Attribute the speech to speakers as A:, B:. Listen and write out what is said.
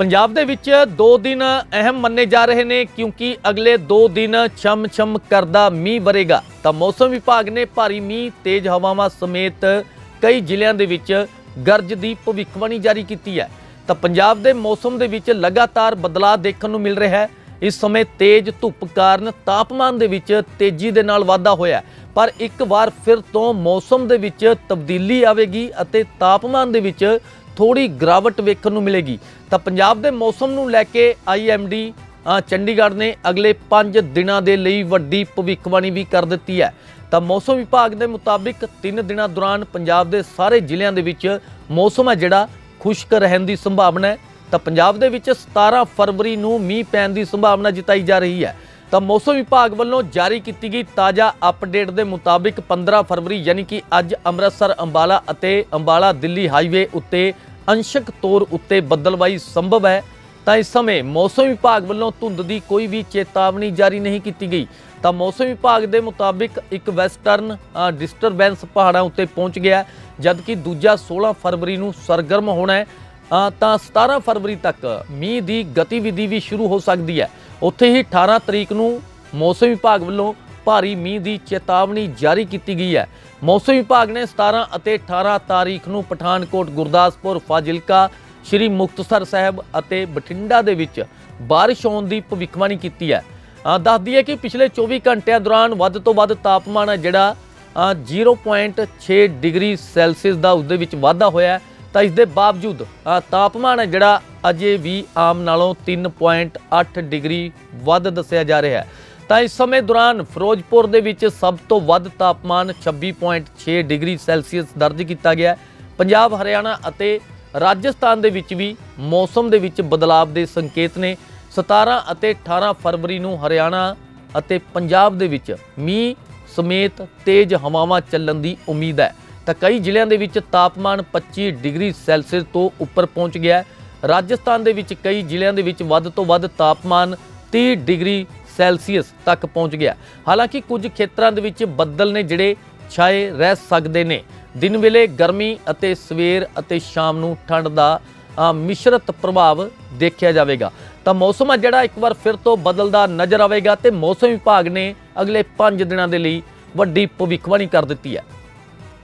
A: ਪੰਜਾਬ ਦੇ ਵਿੱਚ 2 ਦਿਨ ਅਹਿਮ ਮੰਨੇ ਜਾ ਰਹੇ ਨੇ, ਕਿਉਂਕਿ ਅਗਲੇ 2 ਦਿਨ ਛਮ-ਛਮ ਕਰਦਾ ਮੀਂਹ ਵਰੇਗਾ। ਤਾਂ ਮੌਸਮ ਵਿਭਾਗ ਨੇ ਭਾਰੀ ਮੀਂਹ, ਤੇਜ਼ ਹਵਾਵਾਂ ਸਮੇਤ ਕਈ ਜ਼ਿਲ੍ਹਿਆਂ ਦੇ ਵਿੱਚ ਗਰਜ ਦੀ ਭਵਿੱਖਬਾਣੀ ਜਾਰੀ ਕੀਤੀ ਹੈ। ਤਾਂ ਪੰਜਾਬ ਦੇ ਮੌਸਮ ਦੇ ਵਿੱਚ ਲਗਾਤਾਰ ਬਦਲਾਅ ਦੇਖਣ ਨੂੰ ਮਿਲ ਰਿਹਾ ਹੈ। ਇਸ ਸਮੇਂ ਤੇਜ਼ ਧੁੱਪ ਕਾਰਨ ਤਾਪਮਾਨ ਦੇ ਵਿੱਚ ਤੇਜ਼ੀ ਦੇ ਨਾਲ ਵਾਧਾ ਹੋਇਆ ਪਰ ਇੱਕ ਵਾਰ ਫਿਰ ਤੋਂ ਮੌਸਮ ਦੇ ਵਿੱਚ ਤਬਦੀਲੀ ਆਵੇਗੀ ਅਤੇ ਤਾਪਮਾਨ ਦੇ ਵਿੱਚ ਥੋੜੀ ਗਿਰਾਵਟ ਵੇਖਣ ਨੂੰ ਮਿਲੇਗੀ। ਤਾਂ ਪੰਜਾਬ ਦੇ ਮੌਸਮ ਨੂੰ ਲੈ ਕੇ ਆਈਐਮਡੀ ਚੰਡੀਗੜ੍ਹ ਨੇ ਅਗਲੇ 5 ਦਿਨਾਂ ਦੇ ਲਈ ਵੱਡੀ ਭਵਿੱਖਬਾਣੀ ਵੀ ਕਰ ਦਿੱਤੀ ਹੈ। ਤਾਂ ਮੌਸਮ ਵਿਭਾਗ ਦੇ ਮੁਤਾਬਿਕ 3 ਦਿਨਾਂ ਦੌਰਾਨ ਪੰਜਾਬ ਦੇ ਸਾਰੇ ਜ਼ਿਲ੍ਹਿਆਂ ਦੇ ਵਿੱਚ ਮੌਸਮ ਹੈ ਜਿਹੜਾ ਖੁਸ਼ਕ ਰਹਿਣ ਦੀ ਸੰਭਾਵਨਾ ਹੈ। ਤਾਂ ਪੰਜਾਬ ਦੇ ਵਿੱਚ 17 ਫਰਵਰੀ ਨੂੰ ਮੀਂਹ ਪੈਣ ਦੀ ਸੰਭਾਵਨਾ ਜਤਾਈ ਜਾ ਰਹੀ ਹੈ। ਤਾਂ ਮੌਸਮ ਵਿਭਾਗ ਵੱਲੋਂ ਜਾਰੀ ਕੀਤੀ ਗਈ ਤਾਜ਼ਾ ਅਪਡੇਟ ਦੇ ਮੁਤਾਬਿਕ 15 ਫਰਵਰੀ ਯਾਨੀ ਕਿ ਅੱਜ ਅੰਮ੍ਰਿਤਸਰ, ਅੰਬਾਲਾ ਅਤੇ ਅੰਬਾਲਾ ਦਿੱਲੀ ਹਾਈਵੇ ਉੱਤੇ ਅੰਸ਼ਕ ਤੌਰ ਉੱਤੇ ਬੱਦਲਵਾਈ ਸੰਭਵ ਹੈ। ਤਾਂ ਇਸ ਸਮੇਂ ਮੌਸਮ ਵਿਭਾਗ ਵੱਲੋਂ ਧੁੰਦ ਦੀ ਕੋਈ ਵੀ ਚੇਤਾਵਨੀ ਜਾਰੀ ਨਹੀਂ ਕੀਤੀ ਗਈ। ਤਾਂ ਮੌਸਮ ਵਿਭਾਗ ਦੇ ਮੁਤਾਬਿਕ ਇੱਕ ਵੈਸਟਰਨ ਡਿਸਟਰਬੈਂਸ ਪਹਾੜਾਂ ਉੱਤੇ ਪਹੁੰਚ ਗਿਆ ਜਦਕਿ ਦੂਜਾ 16 ਫਰਵਰੀ ਨੂੰ ਸਰਗਰਮ ਹੋਣਾ ਹੈ। ਤਾਂ 17 ਫਰਵਰੀ ਤੱਕ ਮੀਂਹ ਦੀ ਗਤੀਵਿਧੀ ਵੀ ਸ਼ੁਰੂ ਹੋ ਸਕਦੀ ਹੈ। ਉੱਥੇ ਹੀ 18 ਤਰੀਕ ਨੂੰ ਮੌਸਮ ਵਿਭਾਗ ਵੱਲੋਂ ਭਾਰੀ ਮੀਂਹ ਦੀ ਚੇਤਾਵਨੀ ਜਾਰੀ ਕੀਤੀ ਗਈ ਹੈ। ਮੌਸਮ ਵਿਭਾਗ ਨੇ 17 ਅਤੇ 18 ਤਾਰੀਖ ਨੂੰ ਪਠਾਨਕੋਟ ਗੁਰਦਾਸਪੁਰ ਫਾਜ਼ਿਲਕਾ ਸ਼੍ਰੀ ਮੁਕਤਸਰ ਸਾਹਿਬ ਅਤੇ ਬਠਿੰਡਾ ਦੇ ਵਿੱਚ ਬਾਰਿਸ਼ ਹੋਣ ਦੀ ਭਵਿੱਖਬਾਣੀ ਕੀਤੀ ਹੈ। ਦੱਸਦੀ ਹੈ ਕਿ ਪਿਛਲੇ 24 ਘੰਟਿਆਂ ਦੌਰਾਨ ਵੱਧ ਤੋਂ ਵੱਧ ਤਾਪਮਾਨ ਹੈ ਜਿਹੜਾ ਅ, 0.6 ਡਿਗਰੀ ਸੈਲਸੀਅਸ ਦਾ ਉਸ ਦੇ ਵਿੱਚ ਵਾਧਾ ਹੋਇਆ ਤਾਂ ਇਸ ਦੇ ਬਾਵਜੂਦ ਤਾਪਮਾਨ ਹੈ ਜਿਹੜਾ ਅਜੇ ਵੀ ਆਮ ਨਾਲੋਂ 3.8 ਡਿਗਰੀ ਵੱਧ ਦੱਸਿਆ ਜਾ ਰਿਹਾ ਹੈ। ਤਾਂ ਇਸ ਸਮੇਂ ਦੌਰਾਨ ਫਿਰੋਜ਼ਪੁਰ ਦੇ ਵਿੱਚ ਸਭ ਤੋਂ ਵੱਧ ਤਾਪਮਾਨ 26.6 ਡਿਗਰੀ ਸੈਲਸੀਅਸ ਦਰਜ ਕੀਤਾ ਗਿਆ ਪੰਜਾਬ, ਹਰਿਆਣਾ ਅਤੇ ਰਾਜਸਥਾਨ ਦੇ ਵਿੱਚ ਵੀ ਮੌਸਮ ਦੇ ਵਿੱਚ ਬਦਲਾਅ ਦੇ ਸੰਕੇਤ ਨੇ। 17 ਅਤੇ 18 ਫਰਵਰੀ ਨੂੰ ਹਰਿਆਣਾ ਅਤੇ ਪੰਜਾਬ ਦੇ ਵਿੱਚ ਮੀਂਹ ਸਮੇਤ ਤੇਜ਼ ਹਵਾਵਾਂ ਚੱਲਣ ਦੀ ਉਮੀਦ ਹੈ। ਤਾਂ ਕਈ ਜ਼ਿਲ੍ਹਿਆਂ ਦੇ ਵਿੱਚ ਤਾਪਮਾਨ 25 ਡਿਗਰੀ ਸੈਲਸੀਅਸ ਤੋਂ ਉੱਪਰ ਪਹੁੰਚ ਗਿਆ ਹੈ। ਰਾਜਸਥਾਨ ਦੇ ਵਿੱਚ ਕਈ ਜ਼ਿਲ੍ਹਿਆਂ ਦੇ ਵਿੱਚ ਵੱਧ ਤੋਂ ਵੱਧ ਤਾਪਮਾਨ 30 ਡਿਗਰੀ ਸੈਲਸੀਅਸ ਤੱਕ ਪਹੁੰਚ ਗਿਆ ਹਾਲਾਂਕਿ ਕੁਝ ਖੇਤਰਾਂ ਦੇ ਵਿੱਚ ਬੱਦਲ ਨੇ ਜਿਹੜੇ ਛਾਏ ਰਹਿ ਸਕਦੇ ਨੇ। ਦਿਨ ਵੇਲੇ ਗਰਮੀ ਅਤੇ ਸਵੇਰ ਅਤੇ ਸ਼ਾਮ ਨੂੰ ਠੰਡ ਦਾ ਮਿਸ਼ਰਤ ਪ੍ਰਭਾਵ ਦੇਖਿਆ ਜਾਵੇਗਾ। ਤਾਂ ਮੌਸਮ ਆ ਜਿਹੜਾ ਇੱਕ ਵਾਰ ਫਿਰ ਤੋਂ ਬਦਲਦਾ ਨਜ਼ਰ ਆਵੇਗਾ ਤੇ ਮੌਸਮ ਵਿਭਾਗ ਨੇ ਅਗਲੇ 5 ਦਿਨਾਂ ਦੇ ਲਈ ਵੱਡੀ ਭਵਿੱਖਬਾਣੀ ਕਰ ਦਿੱਤੀ ਹੈ।